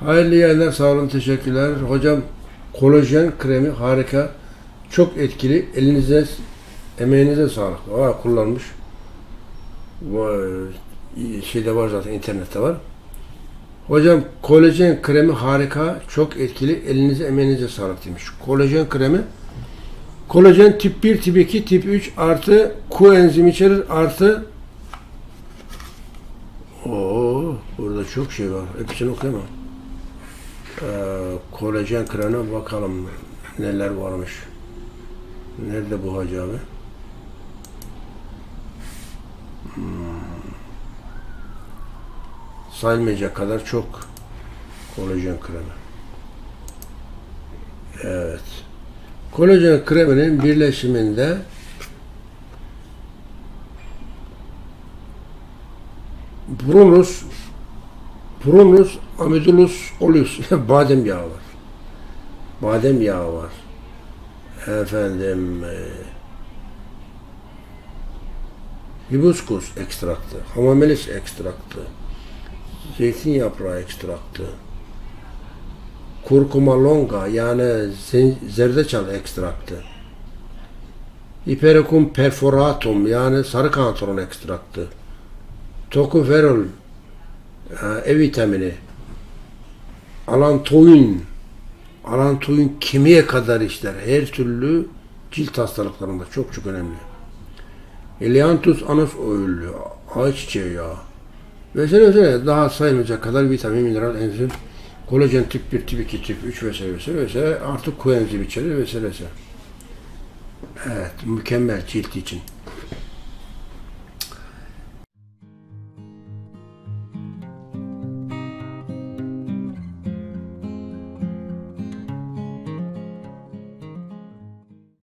Hayırlı yayınlar, sağ olun, teşekkürler. Hocam kolajen kremi harika, çok etkili. Elinize, emeğinize sağlık. Aa, kullanmış. Şeyde var zaten, internette var. Hocam kolajen kremi harika, çok etkili. Elinize, emeğinize sağlık demiş. Kolajen kremi Kolajen tip 1, tip 2, tip 3 artı koenzim içerir artı Oo, burada çok şey var. Hepsini okuyamam. Ee, kolajen kremine bakalım neler varmış. Nerede bu hacı abi? Hmm. Kadar çok kolajen kremi. Evet. Kolajen kreminin birleşiminde Prunus Prunus amidulus olus badem yağı var. Badem yağı var. Efendim e, hibiskus ekstraktı, hamamelis ekstraktı, zeytin yaprağı ekstraktı, kurkuma longa yani zerdeçal ekstraktı, Hipericum perforatum yani sarı kantaron ekstraktı, tokoferol e, vitamini, alantoin, alantoin kemiğe kadar işler. Her türlü cilt hastalıklarında çok çok önemli. Elianthus anus oilü, ayçiçeği yağı, vesaire vesaire daha sayılmayacak kadar vitamin, mineral, enzim, kolajen tip 1, tip 2, tip 3 vesaire vesaire vesaire artık koenzim içerir vesaire vesaire. Evet, mükemmel cilt için.